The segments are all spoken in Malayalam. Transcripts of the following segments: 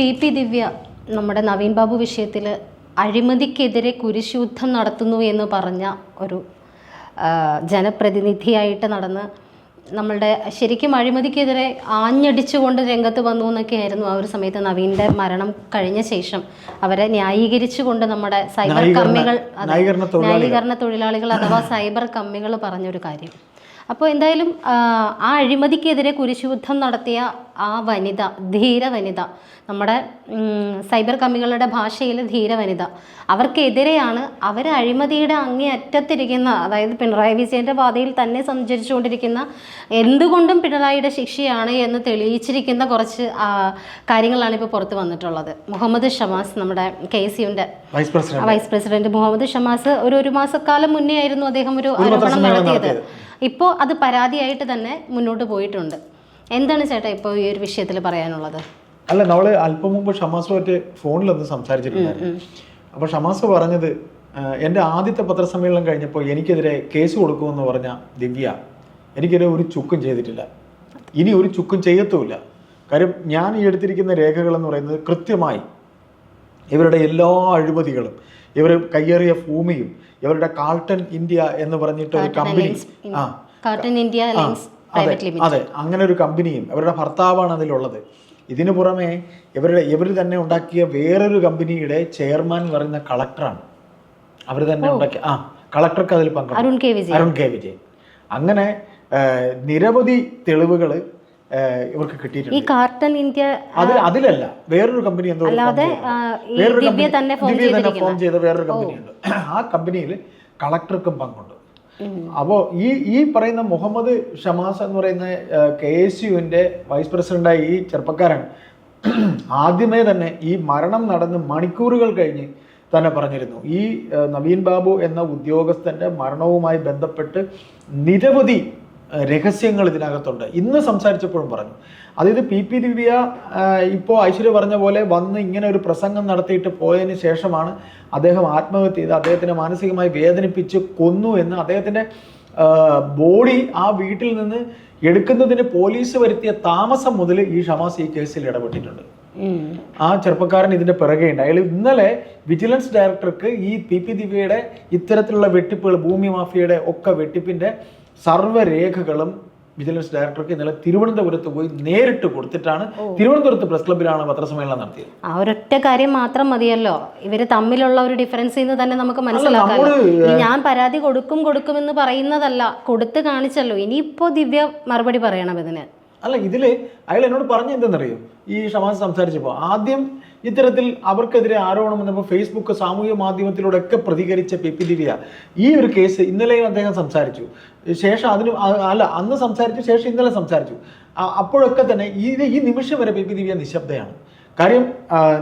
പി പി ദിവ്യ നമ്മുടെ നവീൻ ബാബു വിഷയത്തിൽ അഴിമതിക്കെതിരെ കുരിശുദ്ധം നടത്തുന്നു എന്ന് പറഞ്ഞ ഒരു ജനപ്രതിനിധിയായിട്ട് നടന്ന് നമ്മളുടെ ശരിക്കും അഴിമതിക്കെതിരെ ആഞ്ഞടിച്ചുകൊണ്ട് രംഗത്ത് വന്നു എന്നൊക്കെയായിരുന്നു ആ ഒരു സമയത്ത് നവീന്റെ മരണം കഴിഞ്ഞ ശേഷം അവരെ ന്യായീകരിച്ചുകൊണ്ട് നമ്മുടെ സൈബർ കമ്മികൾ. ന്യായീകരണ തൊഴിലാളികൾ അഥവാ സൈബർ കമ്മികൾ പറഞ്ഞൊരു കാര്യം അപ്പോൾ എന്തായാലും ആ, അഴിമതിക്കെതിരെ കുരിശുയുദ്ധം നടത്തിയ ആ വനിത ധീര വനിത നമ്മുടെ സൈബർ കമ്മികളുടെ ഭാഷയിൽ ധീര വനിത അവർക്കെതിരെയാണ് അവർ അഴിമതിയുടെ അങ്ങേ അറ്റത്തിരിക്കുന്ന അതായത് പിണറായി വിജയന്റെ പാതയിൽ തന്നെ സഞ്ചരിച്ചുകൊണ്ടിരിക്കുന്ന എന്തുകൊണ്ടും പിണറായിയുടെ ശിക്ഷയാണ് എന്ന് തെളിയിച്ചിരിക്കുന്ന കുറച്ച് കാര്യങ്ങളാണ് ഇപ്പോൾ പുറത്ത് വന്നിട്ടുള്ളത്. മുഹമ്മദ് ഷമാസ് നമ്മുടെ K യുവിന്റെ vice president. Vice president Muhammad Shamas ഒരു ഒരു മാസക്കാലം മുന്നേ ആയിരുന്നു അദ്ദേഹം ഒരു ആരോപണം നടത്തിയത്. ഇപ്പോൾ അത് പരാതിയായിട്ട് തന്നെ മുന്നോട്ട് പോയിട്ടുണ്ട്. എന്താണ് ചേട്ടാ ഇപ്പോൾ ഈ ഒരു വിഷയത്തിൽ പറയാനുള്ളത്? അല്ല നമ്മൾ അല്പം മുമ്പ് ഷമാസുമായിട്ട് ഫോണിലൊന്ന് സംസാരിച്ചിട്ടുണ്ടായിരുന്നു. അപ്പൊ ഷമാസ് പറഞ്ഞത് എന്റെ ആദ്യത്തെ പത്രസമ്മേളനം കഴിഞ്ഞപ്പോൾ എനിക്കെതിരെ കേസ് കൊടുക്കുമെന്ന് പറഞ്ഞ ദിവ്യ എനിക്കെതിരെ ഒരു ചുക്കും ചെയ്തിട്ടില്ല. ഇനി ഒരു ചുക്കും ചെയ്യത്തുമില്ല. കാര്യം ഞാൻ ഈ എടുത്തിരിക്കുന്ന രേഖകൾ എന്ന് പറയുന്നത് കൃത്യമായി ഇവരുടെ എല്ലാ അഴിമതികളും ഇവർ കയ്യേറിയ ഭൂമിയും ഇവരുടെ കാൾട്ടൺ ഇന്ത്യ എന്ന് പറഞ്ഞിട്ട് ഒരു കമ്പനി ആ കാൾട്ടൺ ഇന്ത്യ അതെ അതെ അങ്ങനെ ഒരു കമ്പനിയും അവരുടെ ഭർത്താവാണ് അതിലുള്ളത്. ഇതിനു പുറമെ ഇവരുടെ ഇവർ തന്നെ ഉണ്ടാക്കിയ വേറൊരു കമ്പനിയുടെ ചെയർമാൻ എന്ന് പറയുന്ന കളക്ടറാണ് അവർ തന്നെ ഉണ്ടാക്കിയ ആ കളക്ടർക്ക് അതിൽ പങ്കെടുക്കും. അരുൺ കെ വിജയൻ. അങ്ങനെ നിരവധി തെളിവുകൾ ഇവർക്ക് കിട്ടിയിട്ടുണ്ട്. ഈ കിട്ടിയിട്ടുണ്ട് ഇന്ത്യ അതിൽ അതിലല്ല. വേറൊരു കമ്പനി എന്തോ അല്ലാതെ ദിവ്യ തന്നെ ഫോം ദിവ്യ തന്നെ ചെയ്തിരിക്കുന്ന ഫോം ചെയ്ത വേറൊരു കമ്പനിയുണ്ട് ആ കമ്പനിയിൽ കളക്ടർക്കും പങ്കുണ്ട്. അപ്പോൾ ഈ ഈ പറയുന്ന മുഹമ്മദ് ഷമാസ് എന്ന് പറയുന്ന കെ എസ് യുവിന്റെ വൈസ് പ്രസിഡന്റായ ഈ ചെറുപ്പക്കാരൻ ആദ്യമേ തന്നെ ഈ മരണം നടന്ന് മണിക്കൂറുകൾ കഴിഞ്ഞ് തന്നെ പറഞ്ഞിരുന്നു. ഈ നവീൻ ബാബു എന്ന ഉദ്യോഗസ്ഥന്റെ മരണവുമായി ബന്ധപ്പെട്ട് നിരവധി രഹസ്യങ്ങൾ ഇതിനകത്തുണ്ട്. ഇന്ന് സംസാരിച്ചപ്പോഴും പറഞ്ഞു. അതായത് പി പി ദിവ്യ ഇപ്പോൾ ഐശ്വര്യ പറഞ്ഞ പോലെ വന്ന് ഇങ്ങനെ ഒരു പ്രസംഗം നടത്തിയിട്ട് പോയതിന് ശേഷമാണ് അദ്ദേഹം ആത്മഹത്യ ചെയ്ത് അദ്ദേഹത്തിനെ മാനസികമായി വേദനിപ്പിച്ച് കൊന്നു എന്ന് അദ്ദേഹത്തിന്റെ ബോഡി ആ വീട്ടിൽ നിന്ന് എടുക്കുന്നതിന് പോലീസ് വരുത്തിയ താമസം മുതൽ ഈ ഷമാസ് ഈ കേസിൽ ഇടപെട്ടിട്ടുണ്ട്. ആ ചെറുപ്പക്കാരൻ ഇതിന്റെ പിറകെയുണ്ട് അയാൾ ഇന്നലെ വിജിലൻസ് ഡയറക്ടർക്ക് ഈ പി പി ദിവ്യയുടെ ഇത്തരത്തിലുള്ള വെട്ടിപ്പുകൾ ഭൂമി മാഫിയയുടെ ഒക്കെ വെട്ടിപ്പിന്റെ സർവരേഖകളും വിജിലൻസ് ഡയറക്ടർക്ക് ഇന്നലെ തിരുവനന്തപുരത്ത് പോയി നേരിട്ട് കൊടുത്തിട്ടാണ് തിരുവനന്തപുരത്ത് പ്രസ് ക്ലബ്ബിലാണ് പത്രസമ്മേളനം നടത്തിയത്. ആ ഒരൊറ്റ കാര്യം മാത്രം മതിയല്ലോ. ഇവർ തമ്മിലുള്ള ഒരു ഡിഫറൻസ് എന്ന് തന്നെ നമുക്ക് മനസ്സിലാക്കാം ഞാൻ പരാതി കൊടുക്കും കൊടുക്കുമെന്ന് പറയുന്നതല്ല. കൊടുത്ത് കാണിച്ചല്ലോ. ഇനിയിപ്പോ ദിവ്യ മറുപടി പറയണം ഇതിന്. അല്ല ഇതിൽ അയാൾ എന്നോട് പറഞ്ഞ എന്തെന്നറിയോ? ഈ ഷമാസ് സംസാരിച്ചപ്പോൾ ആദ്യം ഇത്തരത്തിൽ അവർക്കെതിരെ ആരോപണം വന്നപ്പോൾ ഫേസ്ബുക്ക് സാമൂഹ്യ മാധ്യമത്തിലൂടെ ഒക്കെ പ്രതികരിച്ച പി പി ദിവ്യ ഈ ഒരു കേസ് ഇന്നലെയും അദ്ദേഹം സംസാരിച്ചു. ശേഷം അതിന് അല്ല അന്ന് സംസാരിച്ചു ശേഷം ഇന്നലെ സംസാരിച്ചു. അപ്പോഴൊക്കെ തന്നെ ഈ ഈ നിമിഷം വരെ പി പി ദിവ്യ നിശബ്ദയാണ്. കാര്യം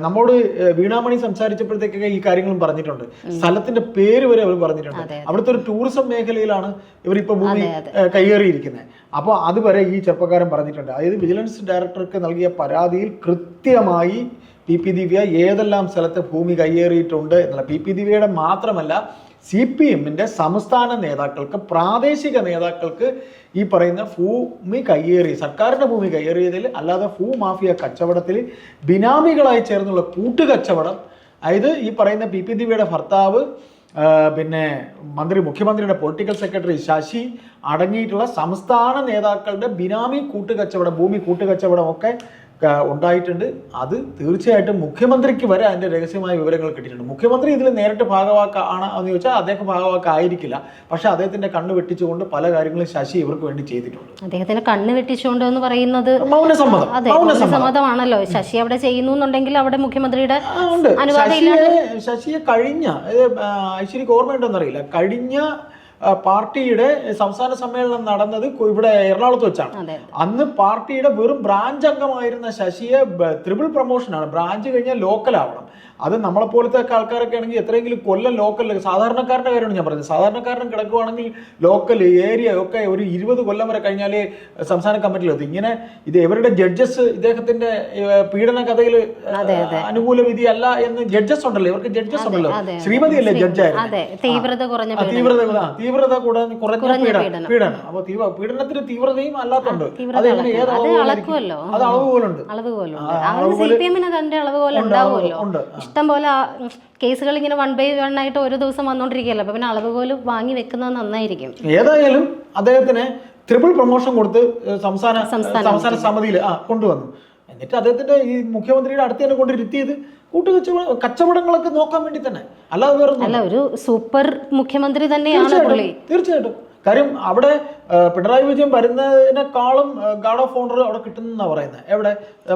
നമ്മോട് വീണാമണി സംസാരിച്ചപ്പോഴത്തേക്കൊക്കെ ഈ കാര്യങ്ങളും പറഞ്ഞിട്ടുണ്ട്. സ്ഥലത്തിന്റെ പേര് വരെ അവർ പറഞ്ഞിട്ടുണ്ട്. അവിടുത്തെ ഒരു ടൂറിസം മേഖലയിലാണ് ഇവർ ഇവരിപ്പോ ഭൂമി കൈയേറിയിരിക്കുന്നത്. അപ്പോൾ അതുവരെ ഈ ചെറുപ്പക്കാരൻ പറഞ്ഞിട്ടുണ്ട്. അതായത് വിജിലൻസ് ഡയറക്ടർക്ക് നൽകിയ പരാതിയിൽ കൃത്യമായി പി പി ദിവ്യ ഏതെല്ലാം സ്ഥലത്ത് ഭൂമി കയ്യേറിയിട്ടുണ്ട് എന്നുള്ള പി പി ദിവ്യയുടെ മാത്രമല്ല സി പി എമ്മിന്റെ സംസ്ഥാന നേതാക്കൾക്ക് പ്രാദേശിക നേതാക്കൾക്ക് ഈ പറയുന്ന ഭൂമി കയ്യേറി സർക്കാരിന്റെ ഭൂമി കയ്യേറിയതിൽ അല്ലാതെ ഭൂ മാഫിയ കച്ചവടത്തിൽ ബിനാമികളായി ചേർന്നുള്ള കൂട്ടുകച്ചവടം. അതായത് ഈ പറയുന്ന പി പി ദിവ്യയുടെ ഭർത്താവ് പിന്നെ മന്ത്രി മുഖ്യമന്ത്രിയുടെ പൊളിറ്റിക്കൽ സെക്രട്ടറി ശശി അടങ്ങിയിട്ടുള്ള സംസ്ഥാന നേതാക്കളുടെ ബിനാമി കൂട്ടുകച്ചവടം ഭൂമി കൂട്ടുകച്ചവടം ഒക്കെ ഉണ്ടായിട്ടുണ്ട്. അത് തീർച്ചയായിട്ടും മുഖ്യമന്ത്രിക്ക് വരെ അതിന്റെ രഹസ്യമായ വിവരങ്ങൾ കിട്ടിയിട്ടുണ്ട്. മുഖ്യമന്ത്രി ഇതിൽ നേരിട്ട് ഭാഗവാക്കാണ് എന്ന് ചോദിച്ചാൽ അദ്ദേഹം ഭാഗവാക്കായിരിക്കില്ല പക്ഷേ അദ്ദേഹത്തിന്റെ കണ്ണ് വെട്ടിച്ചുകൊണ്ട് പല കാര്യങ്ങളും ശശി ഇവർക്ക് വേണ്ടി ചെയ്തിട്ടുണ്ട്. അദ്ദേഹത്തിന്റെ കണ്ണ് വെട്ടിച്ചുകൊണ്ട് എന്ന് പറയുന്നത് മൗനസമ്മതം. അതെ മൗനസമ്മതം. സമ്മതമാണല്ലോ ശശി അവിടെ ചെയ്യുന്നു എന്നുണ്ടെങ്കിൽ അവിടെ മുഖ്യമന്ത്രിയുടെ ശശിയെ കഴിഞ്ഞ ഐശ്വര്യക്ക് ഓർമ്മയുണ്ടെന്നറിയില്ല. കഴിഞ്ഞ പാർട്ടിയുടെ സംസ്ഥാന സമ്മേളനം നടന്നത് ഇവിടെ എറണാകുളത്ത് വെച്ചാണ്. അന്ന് പാർട്ടിയുടെ വെറും ബ്രാഞ്ച് അംഗമായിരുന്ന ശശിയെ ത്രിപിൾ പ്രൊമോഷനാണ്. ബ്രാഞ്ച് കഴിഞ്ഞാൽ ലോക്കൽ ആവണം അത് നമ്മളെ പോലത്തെ ആൾക്കാരൊക്കെ ആണെങ്കിൽ എത്രയെങ്കിലും കൊല്ലം ലോക്കൽ സാധാരണക്കാരന്റെ കാര്യമാണ് ഞാൻ പറഞ്ഞത്. സാധാരണക്കാരൻ കിടക്കുവാണെങ്കിൽ ലോക്കൽ ഏരിയ ഒക്കെ ഒരു ഇരുപത് കൊല്ലം വരെ കഴിഞ്ഞാലേ സംസ്ഥാന കമ്മിറ്റിയിലെത്തും ഇങ്ങനെ ഇത് ഇവരുടെ ജഡ്ജസ് ഇദ്ദേഹത്തിന്റെ പീഡന കഥയിൽ അനുകൂല വിധി അല്ല എന്ന് ജഡ്ജസ് ഉണ്ടല്ലോ. ഇവർക്ക് ജഡ്ജസ് ഉണ്ടല്ലോ. ശ്രീമതി അല്ലേ ജഡ്ജായിരുന്നു തീവ്രത കുറഞ്ഞ തീവ്രത തീവ്രത കൂടാൻ കുറഞ്ഞ പീഡനം. അപ്പൊ പീഡനത്തിന് തീവ്രതയും അല്ലാത്തുണ്ട് അത് ഏത് അളവ് പോലുണ്ട് അളവ് പോലും ഇഷ്ടം പോലെ കേസുകൾ ഇങ്ങനെ വൺ ബൈ വൺ ആയിട്ട് ഒരു ദിവസം വന്നോണ്ടിരിക്കുകയല്ലോ? അപ്പൊ പിന്നെ അളവ് പോലും വാങ്ങി വെക്കുന്നത് നന്നായിരിക്കും. ഏതായാലും അദ്ദേഹത്തിന് ട്രിപ്പിൾ പ്രൊമോഷൻ കൊടുത്ത് സംസ്ഥാന സംസ്ഥാന സമിതിയിൽ ആ കൊണ്ടുവന്നു. എന്നിട്ട് അദ്ദേഹത്തിന്റെ ഈ മുഖ്യമന്ത്രിയുടെ അടുത്ത് തന്നെ കൊണ്ടിരുത്തിയത് കൂട്ടുകച്ചവട കച്ചവടങ്ങളൊക്കെ നോക്കാൻ വേണ്ടി തന്നെ. അല്ലാതെ വേറെ അല്ല ഒരു സൂപ്പർ മുഖ്യമന്ത്രി തന്നെയാണ് തീർച്ചയായിട്ടും. കാര്യം അവിടെ പിണറായി വിജയൻ വരുന്നതിനേക്കാളും ഗാർഡ് ഓഫ് ഓണർ അവിടെ കിട്ടുന്ന പറയുന്നത് എവിടെ?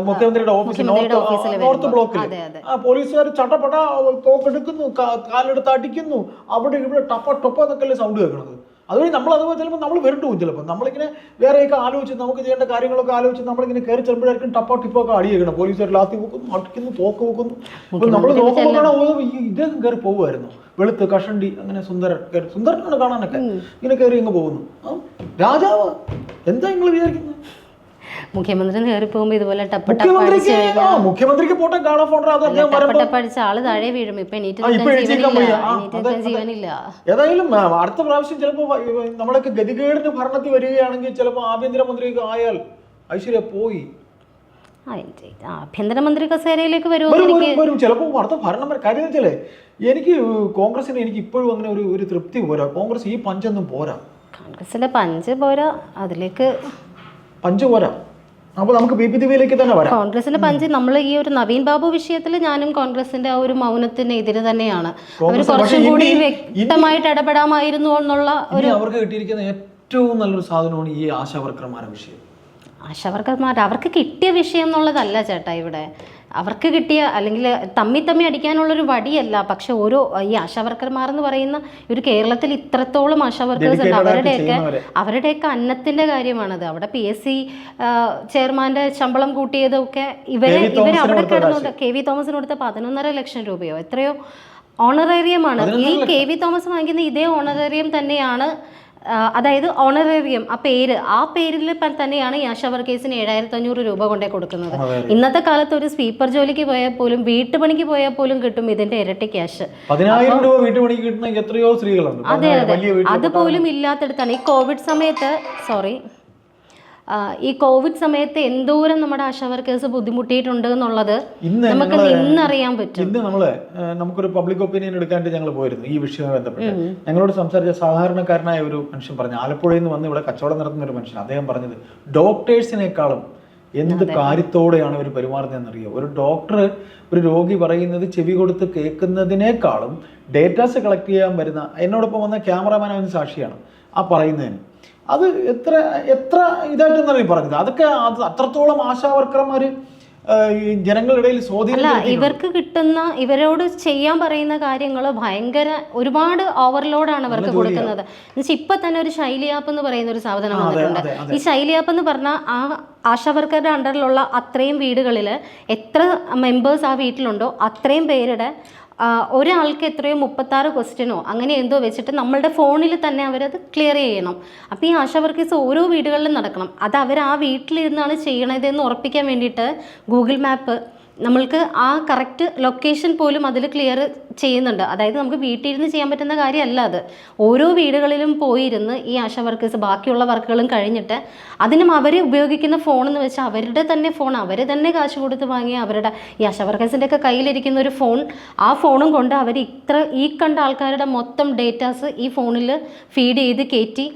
മുഖ്യമന്ത്രിയുടെ ഓഫീസ് നോർത്ത് ഓഫീസിൽ നോർത്ത് ബ്ലോക്കിൽ. ആ പോലീസുകാർ ചട്ടപ്പട്ട തോക്കെടുക്കുന്നു കാലെടുത്ത് അടിക്കുന്നു. അവിടെ ഇവിടെ ടപ്പ ടൊപ്പ എന്നൊക്കെ സൗണ്ട് കേൾക്കുന്നത് അതുവഴി നമ്മൾ അതുപോലെ ചിലപ്പോൾ നമ്മൾ വരണ്ടു പോകും ചിലപ്പോൾ നമ്മളിങ്ങനെ വേറെയൊക്കെ ആലോചിച്ച് നമുക്ക് ചെയ്യേണ്ട കാര്യങ്ങളൊക്കെ ആലോചിച്ച് നമ്മളിങ്ങനെ കയറി ചെല്ലുമ്പോഴായിരിക്കും ടപ്പോ ടിപ്പൊക്കെ അടിയേക്കണം പോലീസുകാർ ലാത്തി വെക്കുന്നു അടിക്കുന്നു തോക്ക് വെക്കുന്നു. അപ്പോൾ നമ്മൾ നോക്കുമ്പോഴാണ് ഇദ്ദേഹം കയറി പോകുമായിരുന്നു വെളുത്ത് കഷണ്ടി അങ്ങനെ സുന്ദരൻ കയറി സുന്ദരനാണ് കാണാനൊക്കെ. ഇങ്ങനെ കയറി ഇങ്ങ് പോകുന്നു. രാജാവ് എന്താ നിങ്ങൾ വിചാരിക്കുന്നത് മുഖ്യമന്ത്രി കയറി പോകുമ്പോ ഇതുപോലെ ടപ്പ ടപ്പ ആ മുഖ്യമന്ത്രിക്ക് പോട്ടെ ഗാർഡ് ഓഫ് അത് അദ്ദേഹം ടപ്പ് ടപ്പ അടിച്ച ആൾ താഴെ വീഴും. ഇപ്പൊ എണീറ്റ് നിൽക്കാൻ ജീവനില്ല. എണീറ്റ് നിൽക്കാൻ ജീവനില്ല. ഏതായാലും അടുത്ത പ്രാവശ്യം ചിലപ്പോ നമ്മളൊക്കെ ഗതികേടിന് ഭരണത്തിൽ വരികയാണെങ്കിൽ ചിലപ്പോ ആഭ്യന്തരമന്ത്രിയൊക്കെ ആയാൽ ഐശ്വര്യ പോയി. ആഭ്യന്തരമന്ത്രി കസേരയിലേക്ക് വരും ചിലപ്പോൾ അടുത്ത ഭരണം. കാര്യം വെച്ചാലേ എനിക്ക് കോൺഗ്രസിന് എനിക്ക് ഇപ്പോഴും അങ്ങനെ ഒരു ഒരു തൃപ്തി പോരാ. കോൺഗ്രസ് ഈ പഞ്ചൊന്നും പോരാ. കോൺഗ്രസിലെ പഞ്ച് പോരാ. അതിലേക്ക് പഞ്ച് പോരാ. അപ്പോൾ നമുക്ക് ബി പി ദിവിയിലേക്ക് തന്നെ വരാം. കോൺഗ്രസിന്റെ പഞ്ച് നമ്മൾ ഈ ഒരു നവീൻ ബാബു വിഷയത്തിൽ ഞാനും കോൺഗ്രസിന്റെ ആ ഒരു മൗനത്തിനെതിരെ എതിര് തന്നെയാണ്. അവർ കുറച്ചും കൂടി വ്യക്തമായിട്ട് ഇടപെടാമായിരുന്നു എന്നുള്ള ഒരു അവർക്ക് കിട്ടിയിരിക്കുന്ന ഏറ്റവും നല്ലൊരു സാധനമാണ് ഈ ആശാവർക്കർമാരുടെ വിഷയം. ആശാവർക്കർമാർ അവർക്ക് കിട്ടിയ വിഷയം എന്നുള്ളതല്ല ചേട്ടാ ഇവിടെ. അവർക്ക് കിട്ടിയ അല്ലെങ്കിൽ തമ്മി തമ്മി അടിക്കാനുള്ളൊരു വടിയല്ല. പക്ഷെ ഓരോ ഈ ആശാവർക്കർമാർ എന്ന് പറയുന്ന ഒരു കേരളത്തിൽ ഇത്രത്തോളം ആശാവർക്കേഴ്സ് ഉണ്ട്. അവരുടെയൊക്കെ അവരുടെയൊക്കെ അന്നത്തിന്റെ കാര്യമാണത്. അവിടെ പി എസ് സി ചെയർമാന്റെ ശമ്പളം കൂട്ടിയതൊക്കെ ഇവരെ ഇവരെ ഇവർ അവിടെ കിടന്നുകൊണ്ട് കെ വി തോമസിന് കൊടുത്ത പതിനൊന്നര ലക്ഷം രൂപയോ? എത്രയോ ഓണറേറിയമാണ് ഈ കെ വി തോമസ് വാങ്ങിക്കുന്ന ഇതേ ഓണറേറിയം തന്നെയാണ് അതായത് ഓണറേറിയം ആ പേര് ആ പേരിൽ തന്നെയാണ് ഈ ആശാ വർക്കേഴ്സിന് ഏഴായിരത്തി അഞ്ഞൂറ് രൂപ കൊണ്ടേ കൊടുക്കുന്നത്. ഇന്നത്തെ കാലത്ത് ഒരു സ്വീപ്പർ ജോലിക്ക് പോയാൽ പോലും വീട്ടുപണിക്ക് പോയാൽ പോലും കിട്ടും ഇതിന്റെ ഇരട്ടി ക്യാഷ് പതിനായിരം രൂപ വീട്ടുപണിക്ക് കിട്ടുന്ന എത്രയോ സ്ത്രീകളുണ്ട്. അതെ അതെ. അതുപോലും ഇല്ലാത്തടത്താണ്. ഈ കോവിഡ് സമയത്ത് സോറി ഈ കോവിഡ് സമയത്ത് എന്തോരം നമ്മുടെ ആശാ വർക്കേഴ്സ് ബുദ്ധിമുട്ടിയിട്ടുണ്ട് എന്നുള്ളത് നമുക്ക് ഇന്നറിയാൻ പറ്റും. ഇന്ന് നമ്മൾ നമുക്കൊരു പബ്ലിക് ഒപ്പീനിയൻ എടുക്കാണ്ട് ഞങ്ങൾ പോയിരുന്നു ഈ വിഷയവുമായി ബന്ധപ്പെട്ട്. ഞങ്ങളോട് സംസാരിച്ച സാധാരണക്കാരനായ ഒരു മനുഷ്യൻ പറഞ്ഞു ആലപ്പുഴയിൽ നിന്ന് വന്ന് ഇവിടെ കച്ചവടം നടത്തുന്ന ഒരു മനുഷ്യൻ. അദ്ദേഹം പറഞ്ഞത് ഡോക്ടേഴ്സിനേക്കാളും എന്ത് കാര്യത്തോടെയാണ് ഇവർ പെരുമാറുന്നതെന്നറിയോ ഒരു ഡോക്ടർ ഒരു രോഗി പറയുന്നത് ചെവി കൊടുത്ത് കേൾക്കുന്നതിനേക്കാളും ഡേറ്റാസ് കളക്ട് ചെയ്യാൻ വരുന്ന എന്നോടൊപ്പം വന്ന ക്യാമറാമാൻ അവന് സാക്ഷിയാണ്. ആ പറയുന്നതിന്. അത് എത്ര എത്ര ഇതായിട്ടെന്നറിയും പറഞ്ഞത്? അതൊക്കെ അത് അത്രത്തോളം ആശാവർക്കർമാർ ഈ ജനങ്ങളുടെ ഇടയിൽ സ്വാധീനം ഇവർക്ക് കിട്ടുന്ന ഇവരോട് ചെയ്യാൻ പറയുന്ന കാര്യങ്ങൾ ഭയങ്കര ഒരുപാട് ഓവർലോഡാണ് അവർക്ക് കൊടുക്കുന്നത്. എന്നുവെച്ചാൽ ഇപ്പൊ തന്നെ ഒരു ശൈലി ആപ്പ് എന്ന് പറയുന്ന ഒരു സാധനം വന്നിട്ടുണ്ട്. ഈ ശൈലി ആപ്പ് എന്ന് പറഞ്ഞാൽ ആ ആശാവർക്കറുടെ അണ്ടറിലുള്ള അത്രയും വീടുകളിൽ എത്ര മെമ്പേഴ്സ് ആ വീട്ടിലുണ്ടോ അത്രയും പേരുടെ ഒരാൾക്ക് എത്രയോ മുപ്പത്താറ് ക്വസ്റ്റ്യനോ അങ്ങനെ എന്തോ വെച്ചിട്ട് നമ്മളുടെ ഫോണിൽ തന്നെ അവരത് ക്ലിയർ ചെയ്യണം. അപ്പോൾ ഈ ആശാ വർക്കേഴ്സ് ഓരോ വീടുകളിലും നടക്കണം. അത് അവർ ആ വീട്ടിലിരുന്നാണ് ചെയ്യണതെന്ന് ഉറപ്പിക്കാൻ വേണ്ടിയിട്ട് ഗൂഗിൾ മാപ്പ് നമ്മൾക്ക് ആ കറക്റ്റ് ലൊക്കേഷൻ പോലും അതിൽ ക്ലിയർ ചെയ്യുന്നുണ്ട്. അതായത് നമുക്ക് വീട്ടിലിരുന്ന് ചെയ്യാൻ പറ്റുന്ന കാര്യമല്ല അത്. ഓരോ വീടുകളിലും പോയിരുന്ന് ഈ ആശ വർക്കേഴ്സ് ബാക്കിയുള്ള വർക്കുകളും കഴിഞ്ഞിട്ട് അതിനും അവർ ഉപയോഗിക്കുന്ന ഫോൺ എന്ന് വെച്ചാൽ അവരുടെ തന്നെ ഫോൺ അവർ തന്നെ കാശ് കൊടുത്ത് വാങ്ങിയ അവരുടെ ഈ ആശ വർക്കേഴ്സിന്റെ ഒക്കെ കയ്യിലിരിക്കുന്ന ഒരു ഫോൺ ആ ഫോണും കൊണ്ട് അവർ ഇത്ര ഈ കണ്ട ആൾക്കാരുടെ മൊത്തം ഡേറ്റാസ് ഈ ഫോണിൽ ഫീഡ് ചെയ്ത് കയറ്റി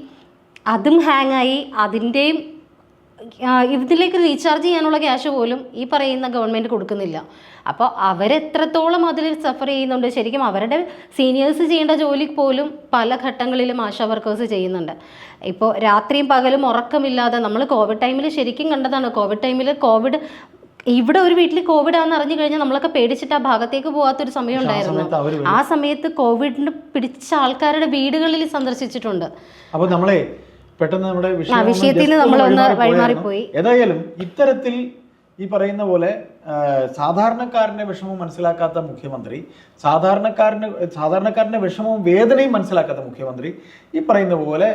അതും ഹാങ്ങായി അതിന്റെയും ഇതിലേക്ക് റീചാർജ് ചെയ്യാനുള്ള ക്യാഷ് പോലും ഈ പറയുന്ന ഗവൺമെന്റ് കൊടുക്കുന്നില്ല. അപ്പോൾ അവരെത്രത്തോളം അതിൽ സഫർ ചെയ്യുന്നുണ്ട് ശരിക്കും അവരുടെ സീനിയേഴ്സ് ചെയ്യേണ്ട ജോലി പോലും പല ഘട്ടങ്ങളിലും ആശാ വർക്കേഴ്സ് ചെയ്യുന്നുണ്ട്. ഇപ്പോൾ രാത്രിയും പകലും ഉറക്കമില്ലാതെ നമ്മൾ കോവിഡ് ടൈമിൽ ശരിക്കും കണ്ടതാണ് കോവിഡ് ടൈമിൽ കോവിഡ് ഇവിടെ ഒരു വീട്ടിൽ കോവിഡ് ആണെന്ന് അറിഞ്ഞു കഴിഞ്ഞാൽ നമ്മളൊക്കെ പേടിച്ചിട്ട് ആ ഭാഗത്തേക്ക് പോകാത്തൊരു സമയം ഉണ്ടായിരുന്നു. ആ സമയത്ത് കോവിഡിന് പിടിച്ച ആൾക്കാരുടെ വീടുകളിൽ സന്ദർശിച്ചിട്ടുണ്ട്. അപ്പോൾ നമ്മളെ പെട്ടെന്ന് നമ്മുടെ വിഷയത്തിൽ നമ്മൾ ഒന്ന്. വഴിമാറിപ്പോയി. ഏതായാലും ഇത്തരത്തിൽ ഈ പറയുന്ന പോലെ ആ, സാധാരണക്കാരന്റെ വിഷമം മനസ്സിലാക്കാത്ത മുഖ്യമന്ത്രി സാധാരണക്കാരന് സാധാരണക്കാരന്റെ വിഷമവും വേദനയും മനസ്സിലാക്കാത്ത മുഖ്യമന്ത്രി ഈ പറയുന്ന പോലെ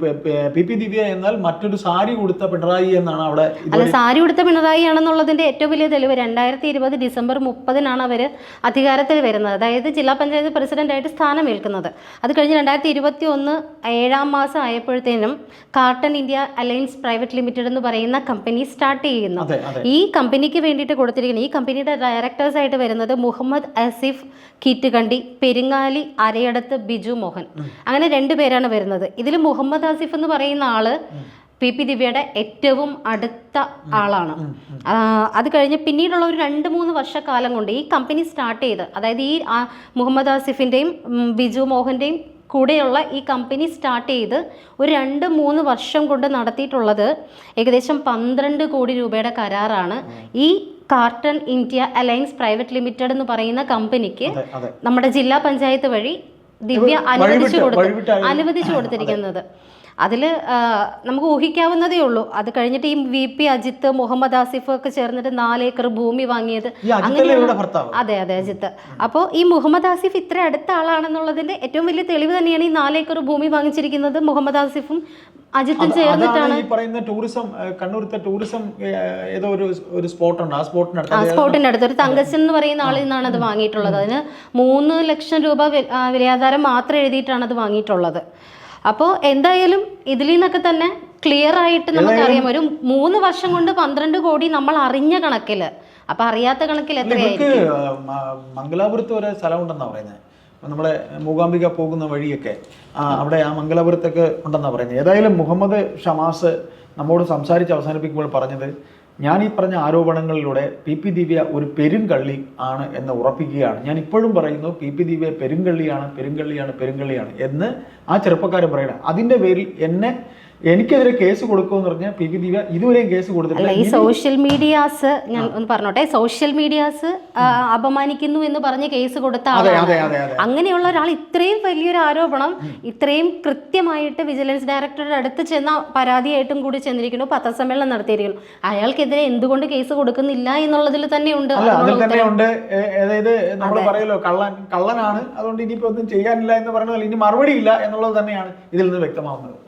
പി- പി- ദിവ്യ എന്നാൽ മറ്റൊരു സാരി കൊടുത്ത പിണറായി എന്നാണ് അവിടെ അല്ല സാരി ഉടുത്ത പിണറായി ആണെന്നുള്ളതിന്റെ ഏറ്റവും വലിയ തെളിവ് രണ്ടായിരത്തി ഇരുപത് ഡിസംബർ മുപ്പതിനാണ് അവർ അധികാരത്തിൽ വരുന്നത്. അതായത് ജില്ലാ പഞ്ചായത്ത് പ്രസിഡന്റായിട്ട് സ്ഥാനമേൽക്കുന്നത്. അത് കഴിഞ്ഞ് രണ്ടായിരത്തി ഇരുപത്തി ഒന്ന് ഏഴാം മാസം ആയപ്പോഴത്തേനും Carton India Alliance Private Limited എന്ന് പറയുന്ന കമ്പനി സ്റ്റാർട്ട് ചെയ്യുന്നു. ഈ കമ്പനിക്ക് വേണ്ടിയിട്ട് കൊടുത്തിരിക്കുന്നത് ഈ കമ്പനിയുടെ ഡയറക്ടേഴ്സായിട്ട് വരുന്നത് മുഹമ്മദ് അസിഫ് കീറ്റുകണ്ടി പെരുങ്ങാലി അരയടത്ത് ബിജു മോഹൻ. അങ്ങനെ രണ്ട് പേരാണ് വരുന്നത്. ഇതിൽ മുഹമ്മദ് ആസിഫ് എന്ന് പറയുന്ന ആൾ പി പി ദിവ്യയുടെ ഏറ്റവും അടുത്ത ആളാണ്. അത് കഴിഞ്ഞ് പിന്നീടുള്ള ഒരു രണ്ട് മൂന്ന് വർഷക്കാലം കൊണ്ട് ഈ കമ്പനി സ്റ്റാർട്ട് ചെയ്ത് അതായത് ഈ മുഹമ്മദ് ആസിഫിന്റെയും ബിജു മോഹന്റെയും കൂടെയുള്ള ഈ കമ്പനി സ്റ്റാർട്ട് ചെയ്ത് ഒരു രണ്ട് മൂന്ന് വർഷം കൊണ്ട് നടത്തിയിട്ടുള്ളത് ഏകദേശം പന്ത്രണ്ട് കോടി രൂപയുടെ കരാറാണ്. ഈ Carton India Alliance Private Limited എന്ന് പറയുന്ന കമ്പനിക്ക് നമ്മുടെ ജില്ലാ പഞ്ചായത്ത് വഴി ദിവ്യ അനുവദിച്ചു കൊടുത്തു അനുവദിച്ചു കൊടുത്തിരിക്കുന്നത്. അതിൽ നമുക്ക് ഊഹിക്കാവുന്നതേ ഉള്ളൂ. അത് കഴിഞ്ഞിട്ട് ഈ വി പി അജിത്ത് മുഹമ്മദ് ആസിഫ് ഒക്കെ ചേർന്നിട്ട് നാല് ഏക്കർ ഭൂമി വാങ്ങിയത് അങ്ങനെയുള്ള അതെ അതെ അജിത്ത്. അപ്പോൾ ഈ മുഹമ്മദ് ആസിഫ് ഇത്ര അടുത്ത ആളാണെന്നുള്ളതിന്റെ ഏറ്റവും വലിയ തെളിവ് തന്നെയാണ് ഈ നാല് ഏക്കർ ഭൂമി വാങ്ങിച്ചിരിക്കുന്നത് മുഹമ്മദ് ആസിഫും അജിത്തും ചേർന്നിട്ടാണ്. ഈ പറയുന്ന ടൂറിസം കണ്ണൂരത്തെ ടൂറിസം ഏതോ ഒരു ഒരു സ്പോട്ട് ഉണ്ട് ആ ആ സ്പോട്ടിനടുത്ത് സ്പോട്ടിന്റെ അടുത്ത്. ഒരു തങ്കച്ചൻ എന്ന് പറയുന്ന ആളിൽ നിന്നാണ് അത് വാങ്ങിയിട്ടുള്ളത്. അതിന് മൂന്ന് ലക്ഷം രൂപ വിലയാധാരം മാത്രം എഴുതിയിട്ടാണ് അത് വാങ്ങിയിട്ടുള്ളത്. അപ്പോൾ എന്തായാലും ഇതിൽ നിന്നൊക്കെ തന്നെ ക്ലിയർ ആയിട്ട് നമുക്കറിയാം ഒരു മൂന്ന് വർഷം കൊണ്ട് പന്ത്രണ്ട് കോടി നമ്മൾ അറിഞ്ഞ കണക്കിൽ അപ്പൊ അറിയാത്ത കണക്കിൽ എത്രയായിരിക്കും? മംഗലാപുരത്ത് ഒരു സ്ഥലമുണ്ടെന്നാ പറയുന്നത് നമ്മളെ മൂകാംബിക പോകുന്ന വഴിയൊക്കെ അവിടെ ആ മംഗലാപുരത്തൊക്കെ ഉണ്ടെന്നാണ് പറയുന്നത് ഏതായാലും മുഹമ്മദ് ഷമാസ് നമ്മോട് സംസാരിച്ച് അവസാനിപ്പിക്കുമ്പോൾ പറഞ്ഞത് ഞാൻ ഈ പറഞ്ഞ ആരോപണങ്ങളിലൂടെ പി പി ദിവ്യ ഒരു പെരുങ്കള്ളി ആണ് എന്ന് ഉറപ്പിക്കുകയാണ്. ഞാൻ ഇപ്പോഴും പറയുന്നു പി പി ദിവ്യ പെരുങ്കള്ളിയാണ് പെരുങ്കള്ളിയാണ് പെരുങ്കള്ളിയാണ് എന്ന് ആ ചെറുപ്പക്കാരൻ പറയണം. അതിന്റെ പേരിൽ എന്നെ എനിക്കെതിരെ കേസ് കൊടുക്കുമെന്ന് പറഞ്ഞാൽ പി പി ദിവ്യ ഇതുവരെയും കേസ് അല്ല കൊടുത്തിട്ടില്ല ഈ സോഷ്യൽ മീഡിയാസ് ഞാൻ ഒന്ന് പറഞ്ഞോട്ടെ? സോഷ്യൽ മീഡിയാസ് അപമാനിക്കുന്നു എന്ന് പറഞ്ഞ് കേസ് കൊടുത്ത ആളാണ്. അങ്ങനെയുള്ള ഒരാൾ ഇത്രയും വലിയൊരു ആരോപണം ഇത്രയും കൃത്യമായിട്ട് വിജിലൻസ് ഡയറക്ടറുടെ അടുത്ത് ചെന്ന പരാതിയായിട്ടും കൂടി ചെന്നിരിക്കുന്നു. പത്രസമ്മേളനം നടത്തിയിരിക്കുന്നു. അയാൾക്കെതിരെ എന്തുകൊണ്ട് കേസ് കൊടുക്കുന്നില്ല എന്നുള്ളതിൽ തന്നെയുണ്ട് അല്ല തന്നെ ഉണ്ട് അതായത് നമ്മൾ പറയല്ലോ കള്ളൻ കള്ളനാണ്. അതുകൊണ്ട് ഇനിയിപ്പോ ഒന്നും ചെയ്യാനില്ല എന്ന് പറയുന്നത് ഇനി മറുപടി ഇല്ല എന്നുള്ളത് തന്നെയാണ് ഇതിൽ നിന്ന് വ്യക്തമാവുന്നത്.